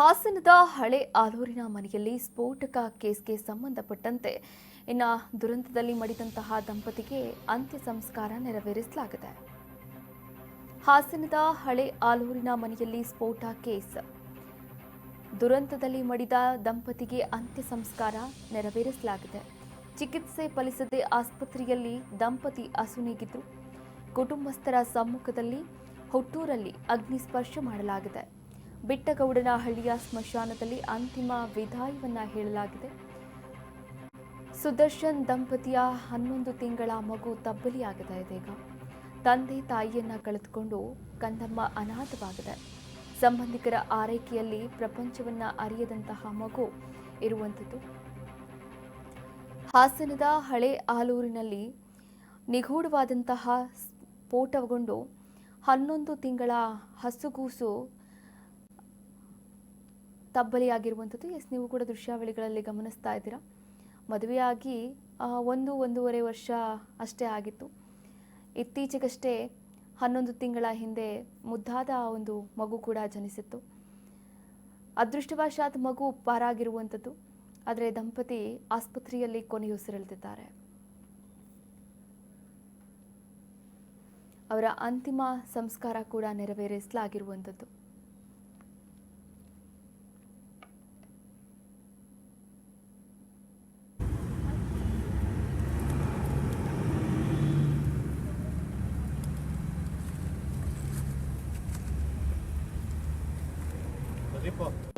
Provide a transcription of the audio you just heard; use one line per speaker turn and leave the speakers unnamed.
ಹಾಸನದ ಹಳೆ ಆಲೂರಿನ ಮನೆಯಲ್ಲಿ ಸ್ಫೋಟಕ ಕೇಸ್ಗೆ ಸಂಬಂಧಪಟ್ಟಂತೆ ಇನ್ನು ದುರಂತದಲ್ಲಿ ಮಡಿದಂತಹ ದಂಪತಿಗೆ ಅಂತ್ಯ ಸಂಸ್ಕಾರ ನೆರವೇರಿಸಲಾಗಿದೆ. ಹಾಸನದ ಹಳೆ ಆಲೂರಿನ ಮನೆಯಲ್ಲಿ ಸ್ಫೋಟ ಕೇಸ್. ದುರಂತದಲ್ಲಿ ಮಡಿದ ದಂಪತಿಗೆ ಅಂತ್ಯ ಸಂಸ್ಕಾರ ನೆರವೇರಿಸಲಾಗಿದೆ. ಚಿಕಿತ್ಸೆ ಫಲಿಸದೆ ಆಸ್ಪತ್ರೆಯಲ್ಲಿ ದಂಪತಿ ಅಸುನೀಗಿದ್ದು ಕುಟುಂಬಸ್ಥರ ಸಮ್ಮುಖದಲ್ಲಿ ಹುಟ್ಟೂರಲ್ಲಿ ಅಗ್ನಿ ಸ್ಪರ್ಶ ಮಾಡಲಾಗಿದೆ. ಬಿಟ್ಟಗೌಡನ ಹಳ್ಳಿಯ ಸ್ಮಶಾನದಲ್ಲಿ ಅಂತಿಮ ವಿದಾಯವನ್ನ ಹೇಳಲಾಗಿದೆ. ಸುದರ್ಶನ್ ದಂಪತಿಯ ಹನ್ನೊಂದು ತಿಂಗಳ ಮಗು ತಬ್ಬಲಿಯಾಗಿದೆ ಇದೀಗ. ತಂದೆ ತಾಯಿಯನ್ನ ಕಳೆದುಕೊಂಡು ಕಂದಮ್ಮ ಅನಾಥವಾಗಿದೆ. ಸಂಬಂಧಿಕರ ಆರೈಕೆಯಲ್ಲಿ ಪ್ರಪಂಚವನ್ನ ಅರಿಯದಂತಹ ಮಗು ಇರುವಂಥದ್ದು ಹಾಸನದ ಹಳೆ ಆಲೂರಿನಲ್ಲಿ ನಿಗೂಢವಾದಂತಹ ಸ್ಫೋಟಗೊಂಡು ಹನ್ನೊಂದು ತಿಂಗಳ ಹಸುಗೂಸು ತಬ್ಬಲಿಯಾಗಿರುವಂಥದ್ದು. ಎಸ್, ನೀವು ಕೂಡ ದೃಶ್ಯಾವಳಿಗಳಲ್ಲಿ ಗಮನಿಸ್ತಾ ಇದ್ದೀರಾ. ಮದುವೆಯಾಗಿ ಒಂದು, ಒಂದೂವರೆ ವರ್ಷ ಅಷ್ಟೇ ಆಗಿತ್ತು. ಇತ್ತೀಚೆಗಷ್ಟೇ ಹನ್ನೊಂದು ತಿಂಗಳ ಹಿಂದೆ ಮುದ್ದಾದ ಒಂದು ಮಗು ಕೂಡ ಜನಿಸಿತ್ತು. ಅದೃಷ್ಟವಶಾತ್ ಮಗು ಪಾರಾಗಿರುವಂಥದ್ದು. ಆದರೆ ದಂಪತಿ ಆಸ್ಪತ್ರೆಯಲ್ಲಿ ಕೊನೆಯುಸಿರೆಳೆದಿದ್ದಾರೆ ಅವರ ಅಂತಿಮ ಸಂಸ್ಕಾರ ಕೂಡ ನೆರವೇರಿಸಲಾಗಿರುವಂಥದ್ದು. Repo.